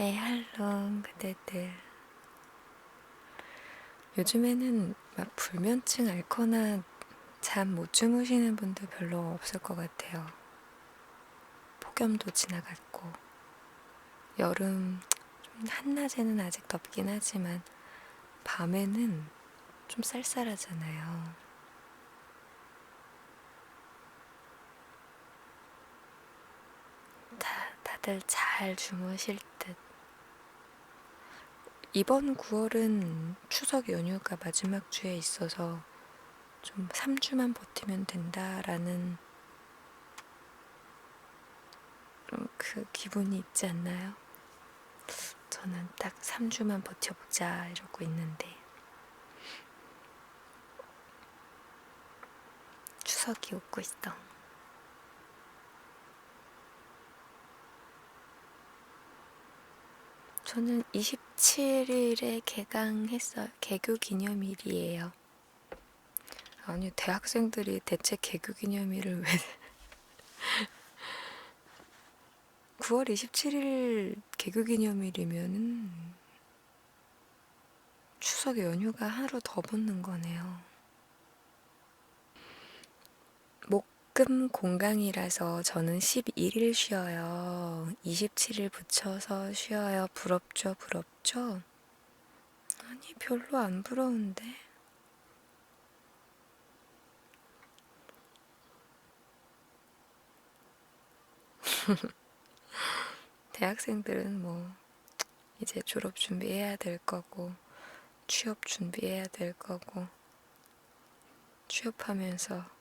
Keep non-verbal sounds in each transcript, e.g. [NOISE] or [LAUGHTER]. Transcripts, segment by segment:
네, 할롱 그대들. 요즘에는 막 불면증 앓거나 잠 못 주무시는 분들 별로 없을 것 같아요. 폭염도 지나갔고, 여름 좀 한낮에는 아직 덥긴 하지만, 밤에는 좀 쌀쌀하잖아요. 다, 다들 잘 주무실 듯. 이번 9월은 추석 연휴가 마지막 주에 있어서 좀 3주만 버티면 된다라는 좀그 기분이 있지 않나요? 저는 딱 3주만 버텨보자 이러고 있는데 추석이 오고 있어. 저는 27일에 개강했어요. 개교 기념일이에요. 아니, 대학생들이 대체 개교 기념일을 왜. [LAUGHS] 9월 27일 개교 기념일이면은 추석 연휴가 하루 더 붙는 거네요. 목금 공강이라서 저는 11일 쉬어요. 27일 붙여서 쉬어요. 부럽죠, 부럽죠? 아니, 별로 안 부러운데. [LAUGHS] 대학생들은 뭐, 이제 졸업 준비해야 될 거고, 취업 준비해야 될 거고, 취업하면서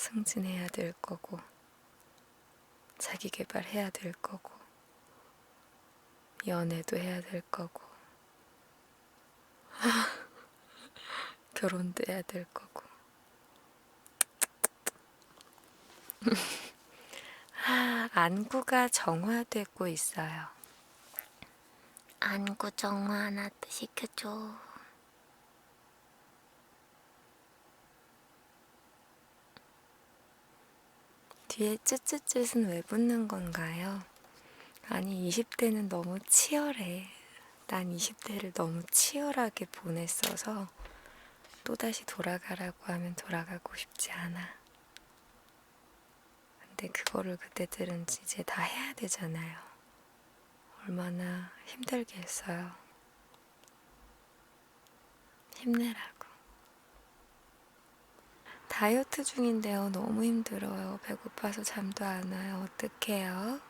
승진해야 될 거고, 자기 개발해야 될 거고, 연애도 해야 될 거고, [LAUGHS] 결혼도 해야 될 거고. [LAUGHS] 아, 안구가 정화되고 있어요. 안구 정화 하나 시켜줘. 뒤에 쯧쯧쯧은 왜 붙는 건가요? 아니, 20대는 너무 치열해. 난 20대를 너무 치열하게 보냈어서 또다시 돌아가라고 하면 돌아가고 싶지 않아. 근데 그거를 그때들은 이제 다 해야 되잖아요. 얼마나 힘들게 했어요. 힘내라고. 다이어트 중인데요. 너무 힘들어요. 배고파서 잠도 안 와요. 어떡해요?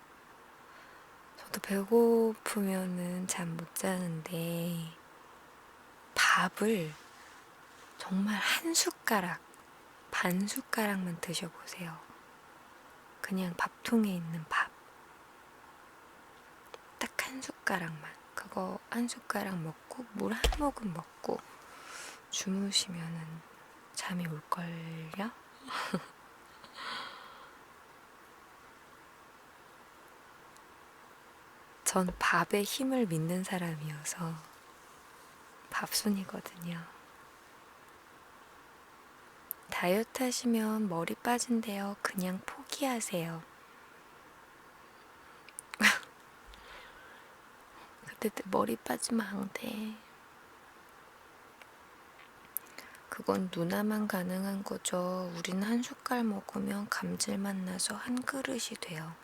저도 배고프면은 잠 못 자는데 밥을 정말 한 숟가락, 반 숟가락만 드셔보세요. 그냥 밥통에 있는 밥. 딱 한 숟가락만. 그거 한 숟가락 먹고 물 한 모금 먹고 주무시면은 잠이 올걸요? [LAUGHS] 전 밥에 힘을 믿는 사람이어서 밥순이거든요. 다이어트 하시면 머리 빠진대요. 그냥 포기하세요. [LAUGHS] 그때 머리 빠지면 안 돼. 그건 누나만 가능한 거죠. 우린 한 숟갈 먹으면 감질맛 나서 한 그릇이 돼요.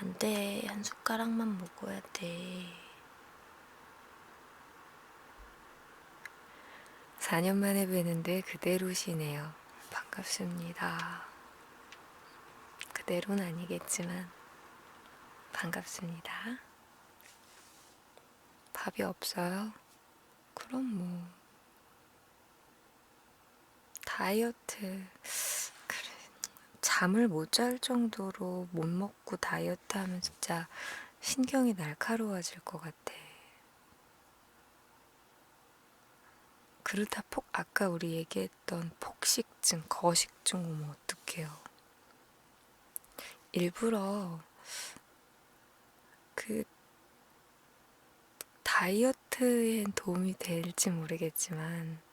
안 돼. 한 숟가락만 먹어야 돼. 4년 만에 뵈는데 그대로시네요. 반갑습니다. 그대로는 아니겠지만 반갑습니다. 밥이 없어요? 그럼 뭐 다이어트 그래 잠을 못 잘 정도로 못 먹고 다이어트 하면 진짜 신경이 날카로워질 것 같아. 그렇다 폭 아까 우리 얘기했던 폭식증, 거식증 오면 어떡해요? 일부러 그 다이어트엔 도움이 될지 모르겠지만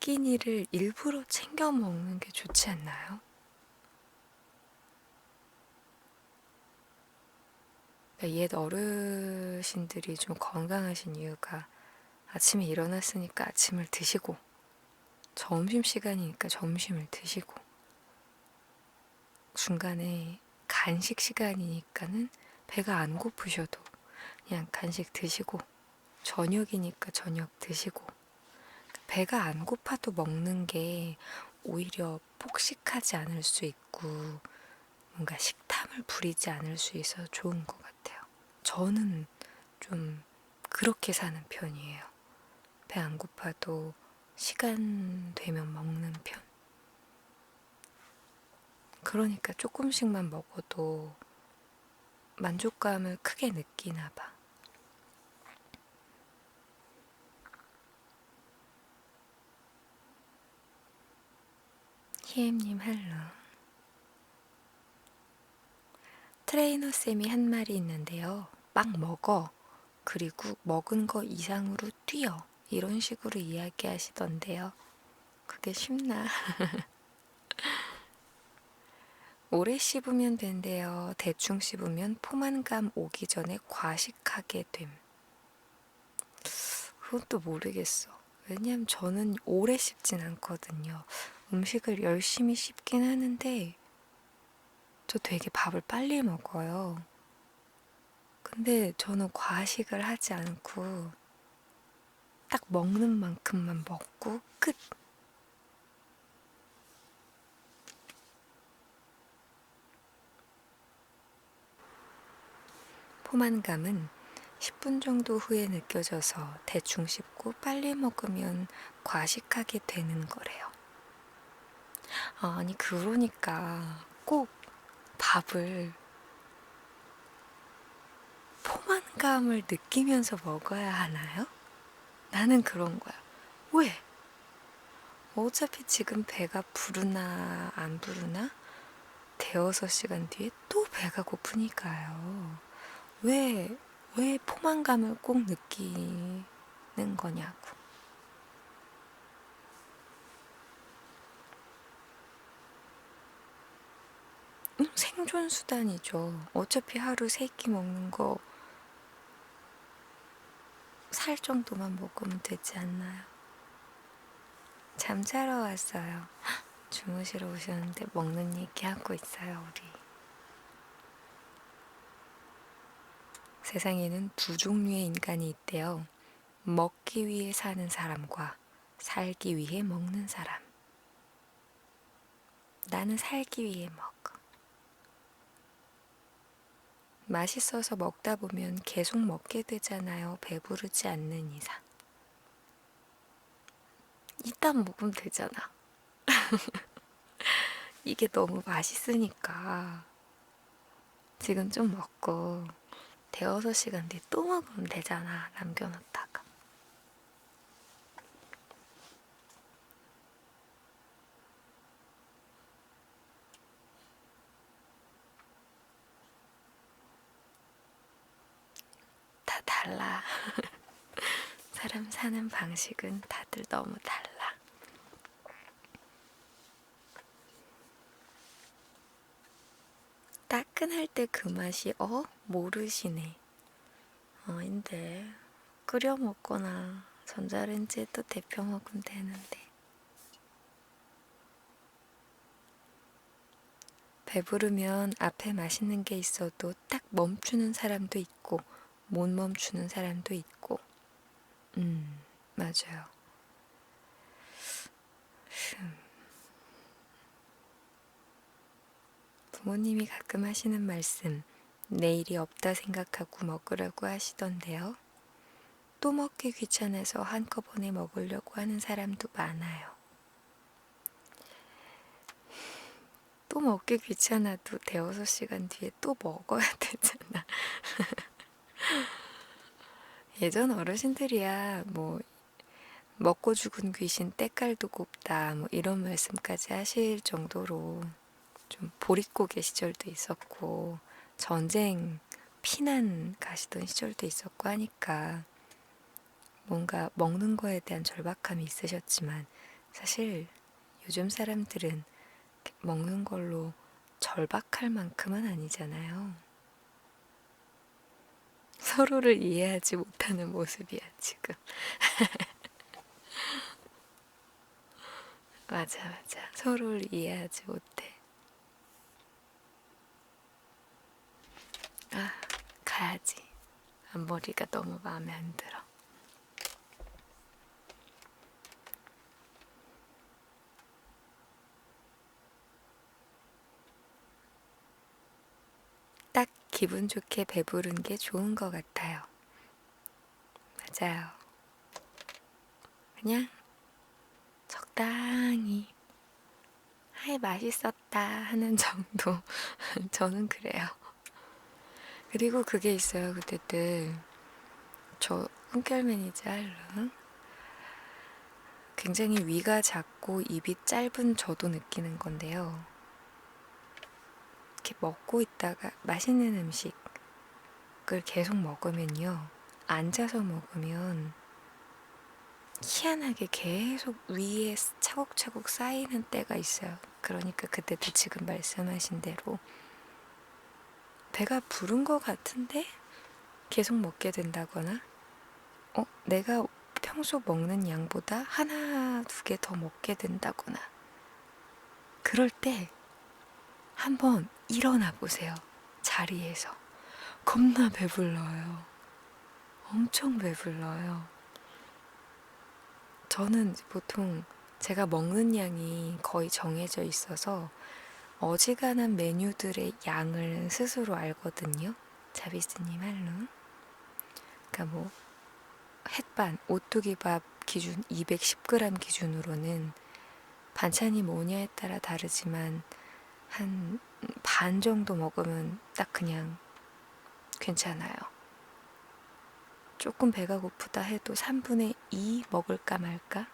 끼니를 일부러 챙겨 먹는 게 좋지 않나요? 그러니까 옛 어르신들이 좀 건강하신 이유가 아침에 일어났으니까 아침을 드시고 점심 시간이니까 점심을 드시고 중간에 간식 시간이니까는 배가 안 고프셔도 그냥 간식 드시고 저녁이니까 저녁 드시고 배가 안 고파도 먹는 게 오히려 폭식하지 않을 수 있고 뭔가 식탐을 부리지 않을 수 있어서 좋은 것 같아요. 저는 좀 그렇게 사는 편이에요. 배 안 고파도 시간 되면 먹는 편. 그러니까 조금씩만 먹어도 만족감을 크게 느끼나 봐. 희엠님 헬로. 트레이너 쌤이 한 말이 있는데요. 막 먹어. 그리고 먹은 거 이상으로 뛰어. 이런 식으로 이야기하시던데요. 그게 쉽나? [LAUGHS] 오래 씹으면 된대요. 대충 씹으면 포만감 오기 전에 과식하게 됨. 그건 또 모르겠어. 왜냐면 저는 오래 씹진 않거든요. 음식을 열심히 씹긴 하는데, 저 되게 밥을 빨리 먹어요. 근데 저는 과식을 하지 않고, 딱 먹는 만큼만 먹고 끝. 포만감은 10분 정도 후에 느껴져서 대충 씹고 빨리 먹으면 과식하게 되는 거래요. 아니, 그러니까 꼭 밥을 포만감을 느끼면서 먹어야 하나요? 나는 그런 거야. 왜? 어차피 지금 배가 부르나 안 부르나? 대여섯 시간 뒤에 또 배가 고프니까요. 왜, 왜 포만감을 꼭 느끼는 거냐고. 음, 생존 수단이죠. 어차피 하루 세 끼 먹는 거 살 정도만 먹으면 되지 않나요? 잠자러 왔어요. 헉, [GASPS] 주무시러 오셨는데 먹는 얘기 하고 있어요, 우리. 세상에는 두 종류의 인간이 있대요. 먹기 위해 사는 사람과 살기 위해 먹는 사람. 나는 살기 위해 먹어. 맛있어서 먹다 보면 계속 먹게 되잖아요. 배부르지 않는 이상. 일단 먹으면 되잖아. [LAUGHS] 이게 너무 맛있으니까 지금 좀 먹고 대여섯 시간 뒤에 또 먹으면 되잖아. 남겨놓다가. 다 달라. [LAUGHS] 사람 사는 방식은 다들 너무 달라. 따끈할 때 그 맛이 어 모르시네. 어 근데 끓여 먹거나 전자레인지에 또 데펴 먹으면 되는데. 배부르면 앞에 맛있는 게 있어도 딱 멈추는 사람도 있고 못 멈추는 사람도 있고. 음, 맞아요. 흠. 부모님이 가끔 하시는 말씀, 내일이 없다 생각하고 먹으라고 하시던데요. 또 먹기 귀찮아서 한꺼번에 먹으려고 하는 사람도 많아요. 또 먹기 귀찮아도 대여섯 시간 뒤에 또 먹어야 [LAUGHS] 되잖아. 예전 어르신들이야, 뭐, 먹고 죽은 귀신 때깔도 곱다, 뭐, 이런 말씀까지 하실 정도로 좀 보릿고개 시절도 있었고, 전쟁 피난 가시던 시절도 있었고 하니까, 뭔가 먹는 거에 대한 절박함이 있으셨지만, 사실 요즘 사람들은 먹는 걸로 절박할 만큼은 아니잖아요. 서로를 이해하지 못하는 모습이야, 지금. [LAUGHS] 맞아, 맞아. 서로를 이해하지 못해. 아, 가야지. 앞머리가 너무 마음에 안 들어. 딱 기분 좋게 배부른 게 좋은 것 같아요. 맞아요. 그냥 적당히 하이 맛있었다 하는 [LAUGHS] 정도 저는 그래요. 그리고 그게 있어요. 그때들 저 흠결 매니저 할로 굉장히 위가 작고 입이 짧은 저도 느끼는 건데요. 이렇게 먹고 있다가 맛있는 음식을 계속 먹으면요. 앉아서 먹으면 희한하게 계속 위에 차곡차곡 쌓이는 때가 있어요. 그러니까 그때도 지금 말씀하신 대로 배가 부른 것 같은데 계속 먹게 된다거나 어, 내가 평소 먹는 양보다 하나, 두 개 더 먹게 된다거나 그럴 때 한번 일어나 보세요. 자리에서. 겁나 배불러요. 엄청 배불러요. 저는 보통 제가 먹는 양이 거의 정해져 있어서 어지간한 메뉴들의 양을 스스로 알거든요. 자비스님 할로. 그러니까 뭐 햇반, 오뚜기밥 기준 210g 기준으로는 반찬이 뭐냐에 따라 다르지만 한 반 정도 먹으면 딱 그냥 괜찮아요. 조금 배가 고프다 해도 3분의 2 먹을까 말까?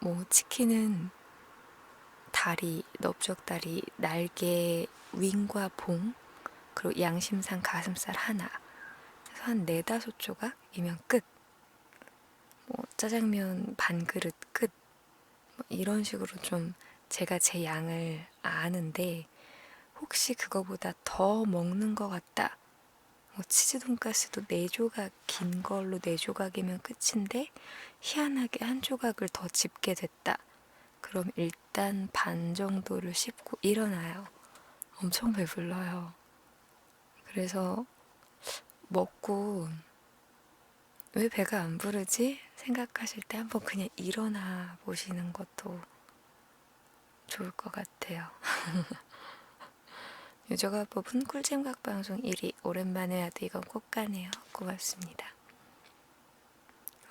뭐 치킨은 다리, 넓적다리, 날개, 윙과 봉, 그리고 양심상 가슴살 하나. 그래서 한 네다섯 조각이면 끝. 뭐 짜장면 반 그릇 끝. 뭐 이런 식으로 좀 제가 제 양을 아는데 혹시 그거보다 더 먹는 것 같다. 뭐 치즈 돈가스도 네 조각 긴 걸로 네 조각이면 끝인데 희한하게 한 조각을 더 집게 됐다. 그럼 일단 반 정도를 씹고 일어나요. 엄청 배불러요. 그래서 먹고 왜 배가 안 부르지? 생각하실 때 한번 그냥 일어나 보시는 것도 좋을 것 같아요. [LAUGHS] 유저가 뽑은 꿀잼각 방송 1위 오랜만에 와도 이건 꼭 가네요. 고맙습니다.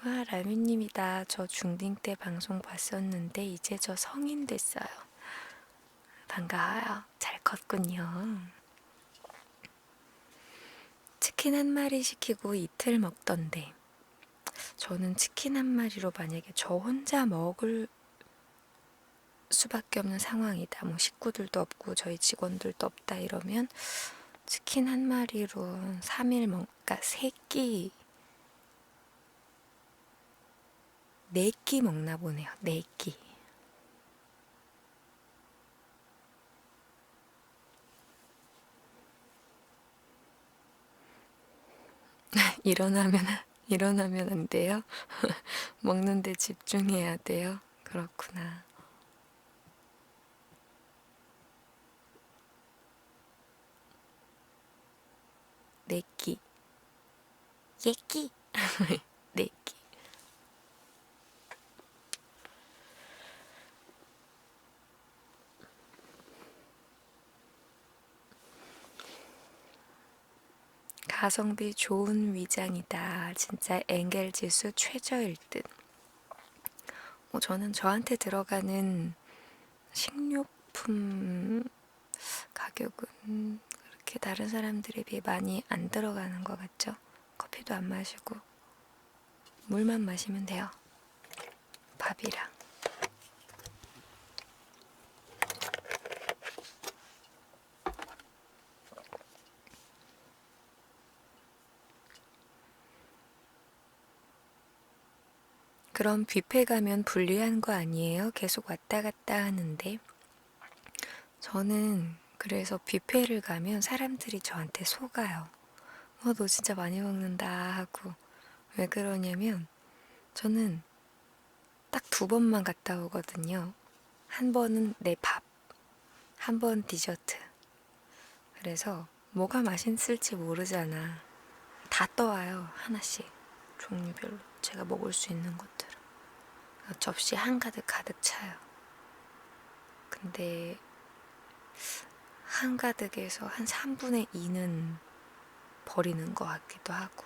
와 라미님이다. 저 중딩 때 방송 봤었는데 이제 저 성인 됐어요. 반가워요. 잘 컸군요. 치킨 한 마리 시키고 이틀 먹던데 저는 치킨 한 마리로 만약에 저 혼자 먹을 수밖에 없는 상황이다. 뭐 식구들도 없고 저희 직원들도 없다 이러면 치킨 한 마리로 3일 먹, 그러니까 3끼 4끼 먹나 보네요. 4끼. [LAUGHS] 일어나면 일어나면 안 돼요. [LAUGHS] 먹는데 집중해야 돼요. 그렇구나. 네끼 예끼 네끼 가성비 좋은 위장이다. 진짜 엥겔 지수 최저일 듯. 뭐 저는 저한테 들어가는 식료품 가격은 그렇게 다른 사람들에 비해 많이 안 들어가는 것 같죠? 커피도 안 마시고 물만 마시면 돼요. 밥이랑. 그럼 뷔페 가면 불리한 거 아니에요? 계속 왔다 갔다 하는데. 저는 그래서 뷔페를 가면 사람들이 저한테 속아요. 어, 너 진짜 많이 먹는다 하고 왜 그러냐면 저는 딱 두 번만 갔다 오거든요. 한 번은 내 밥, 한 번 디저트. 그래서 뭐가 맛있을지 모르잖아. 다 떠와요, 하나씩. 종류별로. 제가 먹을 수 있는 것들을. 접시 한가득 가득 차요. 근데 한가득에서 한 3분의 2는 버리는 것 같기도 하고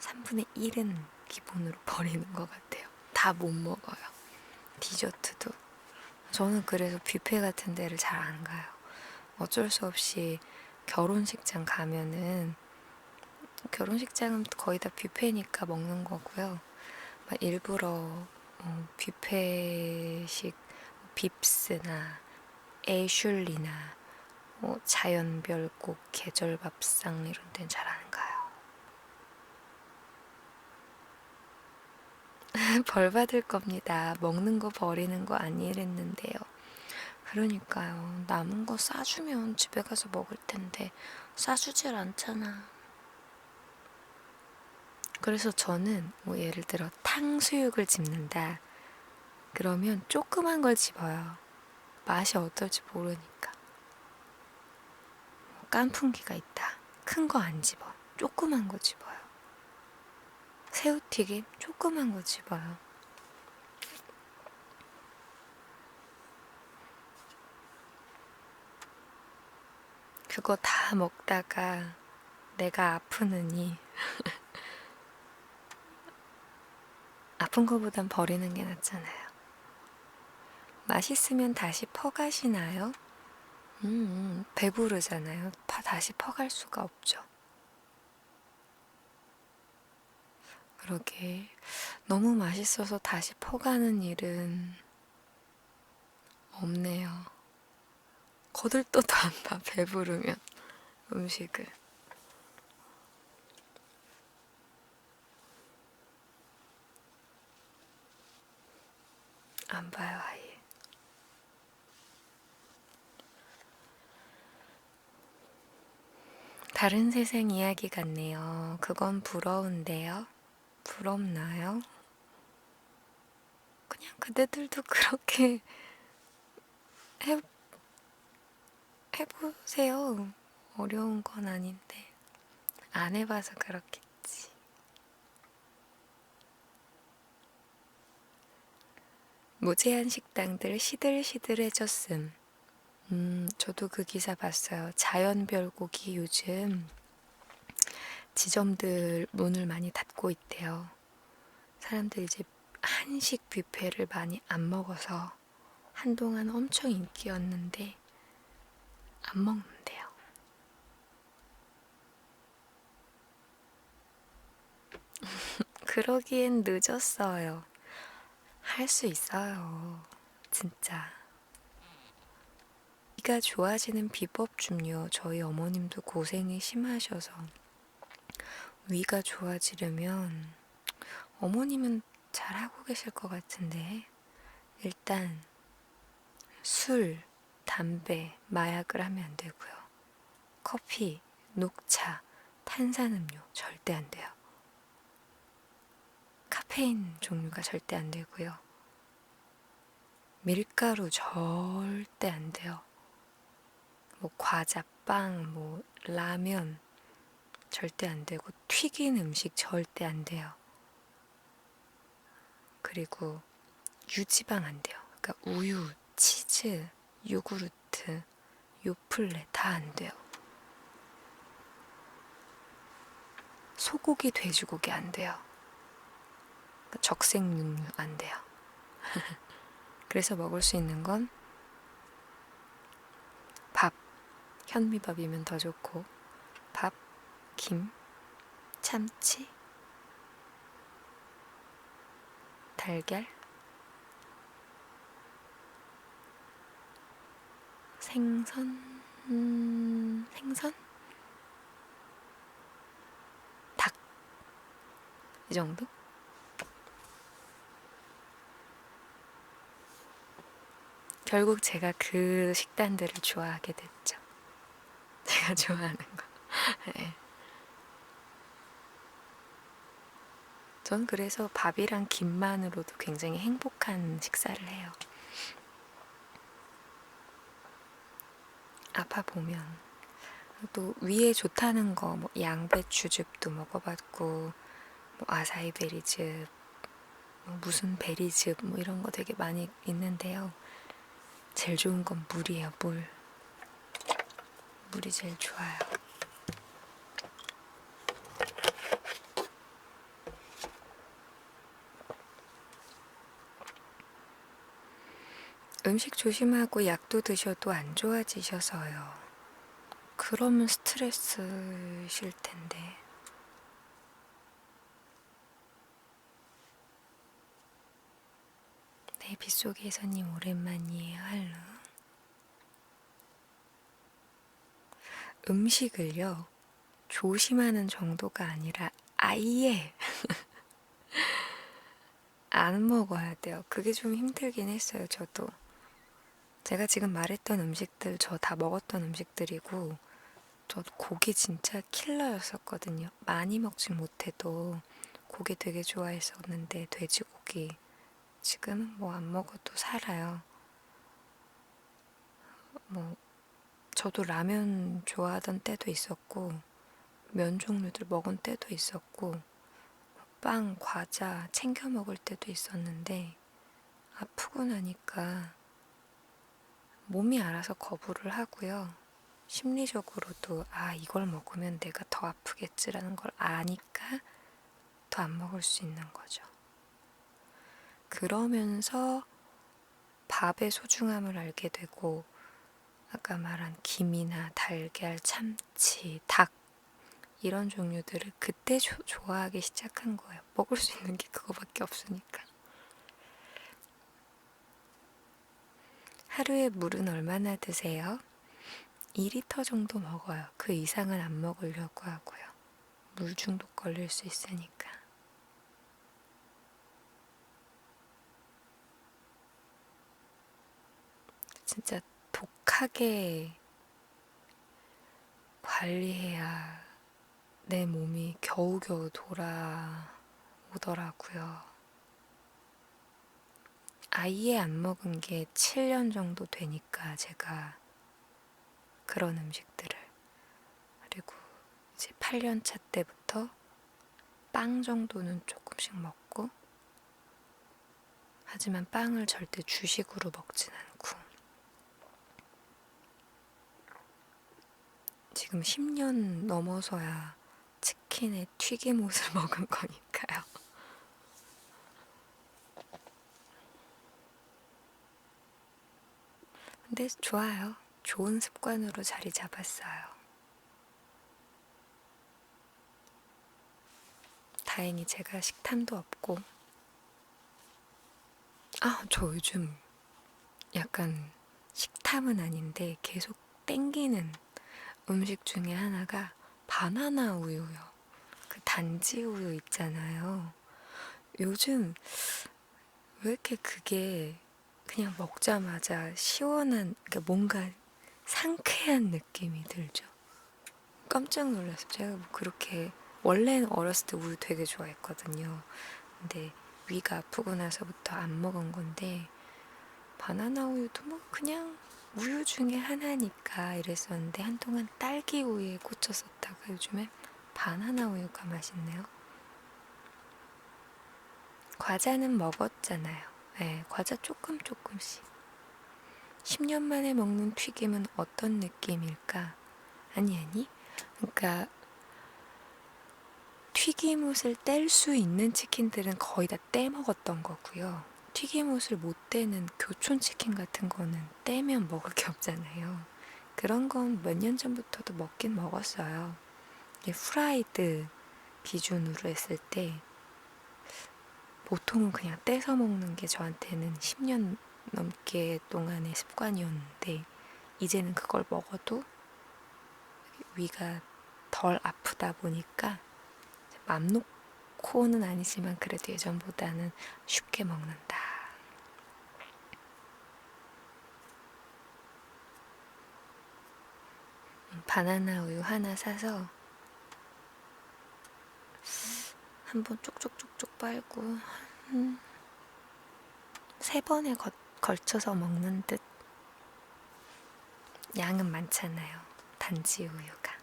3분의 1은 기본으로 [LAUGHS] 버리는 것 같아요. 다 못 먹어요. 디저트도. 저는 그래서 뷔페 같은 데를 잘 안 가요. 어쩔 수 없이 결혼식장 가면은 결혼식장은 거의 다 뷔페니까 먹는 거고요. 막 일부러 어, 뷔페식 빕스나 애슐리나 뭐 자연별곡 계절밥상 이런 데는 잘 안 가요. [LAUGHS] 벌 받을 겁니다. 먹는 거 버리는 거 아니랬는데요. 그러니까요. 남은 거 싸주면 집에 가서 먹을 텐데 싸주질 않잖아. 그래서 저는 뭐 예를 들어 탕수육을 집는다. 그러면 조그만 걸 집어요. 맛이 어떨지 모르니까. 뭐 깐풍기가 있다. 큰 거 안 집어. 조그만 거 집어요. 새우튀김 조그만 거 집어요. 그거 다 먹다가 내가 아프느니 [LAUGHS] 아픈 거보단 버리는 게 낫잖아요. 맛있으면 다시 퍼가시나요? 음, 배부르잖아요. 파 다시 퍼갈 수가 없죠. 그러게 너무 맛있어서 다시 퍼가는 일은 없네요. 거들떠도 안 봐, 배부르면 음식을. 안 봐요, 아예. 다른 세상 이야기 같네요. 그건 부러운데요. 부럽나요? 그냥 그대들도 [LAUGHS] 그렇게 해, 해보세요. 어려운 건 아닌데. 안 해봐서 그렇겠지. 무제한 식당들 시들시들해졌음. 음, 저도 그 기사 봤어요. 자연별곡이 요즘 지점들 문을 많이 닫고 있대요. 사람들이 이제 한식 뷔페를 많이 안 먹어서 한동안 엄청 인기였는데 안 먹는데요. [LAUGHS] 그러기엔 늦었어요. 할 수 있어요. 진짜. 위가 좋아지는 비법 좀요. 저희 어머님도 고생이 심하셔서 위가 좋아지려면 어머님은 잘 하고 계실 것 같은데 일단 술, 담배, 마약을 하면 안 되고요. 커피, 녹차, 탄산음료 절대 안 돼요. 카페인 종류가 절대 안 되고요. 밀가루 절대 안 돼요. 뭐 과자, 빵, 뭐 라면 절대 안 되고 튀긴 음식 절대 안 돼요. 그리고 유지방 안 돼요. 그러니까 우유, 치즈, 요구르트, 요플레 다 안 돼요. 소고기, 돼지고기 안 돼요. 그러니까 적색육류 안 돼요. [LAUGHS] 그래서 먹을 수 있는 건 밥, 현미밥이면 더 좋고 밥, 김, 참치, 달걀, 생선, 음, 생선, 닭, 이 정도? 결국 제가 그 식단들을 좋아하게 됐죠. 제가 [LAUGHS] 좋아하는 거. 네. 전 그래서 밥이랑 김만으로도 굉장히 행복한 식사를 해요. 아파 보면 또 위에 좋다는 거 뭐 양배추즙도 먹어봤고 뭐 아사히 베리즙 뭐 무슨 베리즙 뭐 이런 거 되게 많이 있는데요. 제일 좋은 건 물이에요, 물. 물이 제일 좋아요. 음식 조심하고 약도 드셔도 안 좋아지셔서요. 그러면 스트레스실 텐데. 네, 빗속의 손님 오랜만이에요, 할로. 음식을요, 조심하는 정도가 아니라 아예 [LAUGHS] 안 먹어야 돼요. 그게 좀 힘들긴 했어요, 저도. 제가 지금 말했던 음식들, 저 다 먹었던 음식들이고, 저 고기 진짜 킬러였었거든요. 많이 먹진 못해도 고기 되게 좋아했었는데, 돼지고기. 지금은 뭐 안 먹어도 살아요. 뭐, 저도 라면 좋아하던 때도 있었고, 면 종류들 먹은 때도 있었고, 빵, 과자 챙겨 먹을 때도 있었는데, 아프고 나니까 몸이 알아서 거부를 하고요. 심리적으로도, 아, 이걸 먹으면 내가 더 아프겠지라는 걸 아니까 더 안 먹을 수 있는 거죠. 그러면서 밥의 소중함을 알게 되고, 아까 말한 김이나 달걀, 참치, 닭, 이런 종류들을 그때 조, 좋아하기 시작한 거예요. 먹을 수 있는 게 그거밖에 없으니까. 하루에 물은 얼마나 드세요? 2리터 정도 먹어요. 그 이상은 안 먹으려고 하고요. 물 중독 걸릴 수 있으니까. 진짜 독하게 관리해야 내 몸이 겨우겨우 돌아오더라고요. 아예 안 먹은 게 7년 정도 되니까 제가 그런 음식들을 그리고 이제 8년 차 때부터 빵 정도는 조금씩 먹고 하지만 빵을 절대 주식으로 먹진 않고 지금 10년 넘어서야 치킨에 튀김옷을 [LAUGHS] 먹은 거니까요. 근데 좋아요. 좋은 습관으로 자리 잡았어요. 다행히 제가 식탐도 없고, 아, 저 요즘 약간 식탐은 아닌데 계속 땡기는 음식 중에 하나가 바나나 우유요. 그 단지 우유 있잖아요. 요즘 왜 이렇게 그게 그냥 먹자마자 시원한, 그러니까 뭔가 상쾌한 느낌이 들죠. 깜짝 놀랐어요. 제가 뭐 그렇게, 원래는 어렸을 때 우유 되게 좋아했거든요. 근데 위가 아프고 나서부터 안 먹은 건데, 바나나 우유도 뭐 그냥 우유 중에 하나니까 이랬었는데 한동안 딸기 우유에 꽂혔었다가 요즘에 바나나 우유가 맛있네요. 과자는 먹었잖아요. 네, 과자 조금 조금씩. 10년 만에 먹는 튀김은 어떤 느낌일까? 아니, 아니. 그러니까, 튀김옷을 뗄 수 있는 치킨들은 거의 다 떼먹었던 거고요. 튀김옷을 못 떼는 교촌 치킨 같은 거는 떼면 먹을 게 없잖아요. 그런 건 몇 년 전부터도 먹긴 먹었어요. 후라이드 기준으로 했을 때 보통은 그냥 떼서 먹는 게 저한테는 10년 넘게 동안의 습관이었는데 이제는 그걸 먹어도 위가 덜 아프다 보니까 맘 놓고는 아니지만 그래도 예전보다는 쉽게 먹는다. 바나나 우유 하나 사서 한번 쪽쪽쪽쪽 빨고 한 세 번에 거, 걸쳐서 먹는 듯 양은 많잖아요. 단지 우유가.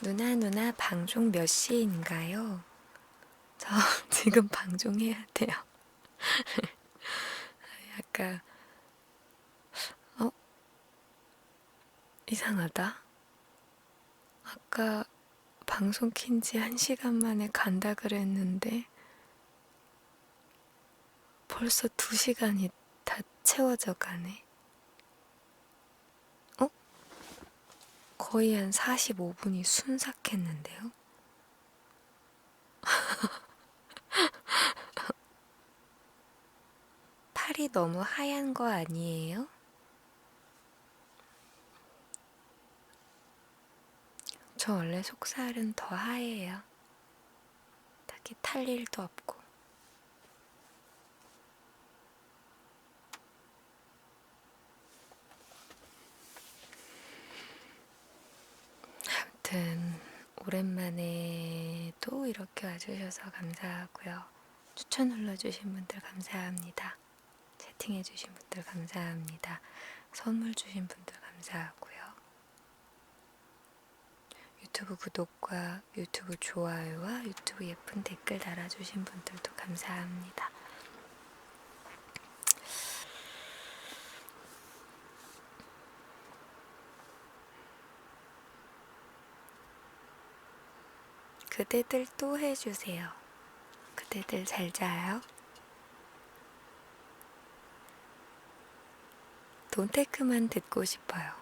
누나 누나 방종 몇 시인가요? 저 [LAUGHS] 지금 방종해야 돼요. [LAUGHS] 약간 어 이상하다. 아까 방송 킨지 한 시간 만에 간다 그랬는데 벌써 두 시간이 다 채워져 가네. 어? 거의 한 45분이 순삭했는데요? [LAUGHS] 팔이 너무 하얀 거 아니에요? 저 원래 속살은 더 하얘요. 딱히 탈 일도 없고. 아무튼 오랜만에 또 이렇게 와주셔서 감사하고요. 추천 눌러주신 분들 감사합니다. 채팅해주신 분들 감사합니다. 선물 주신 분들 감사하고요. 유튜브 구독과 유튜브 좋아요와 유튜브 예쁜 댓글 달아주신 분들도 감사합니다. 그대들 또 해주세요. 그대들 잘 자요. 돈테크만 듣고 싶어요.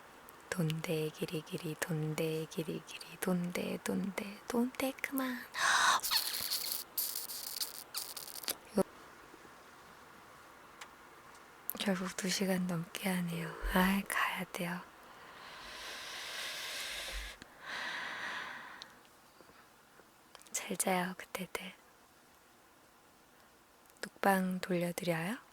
돈데 기리기리 돈데 기리기리 돈데 돈데 돈테크만 결국 2시간 넘게 하네요. 아, 가야 돼요. 잘 자요, 그때들. 눕방 돌려드려요?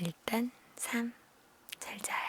일단 3. 잘 자요.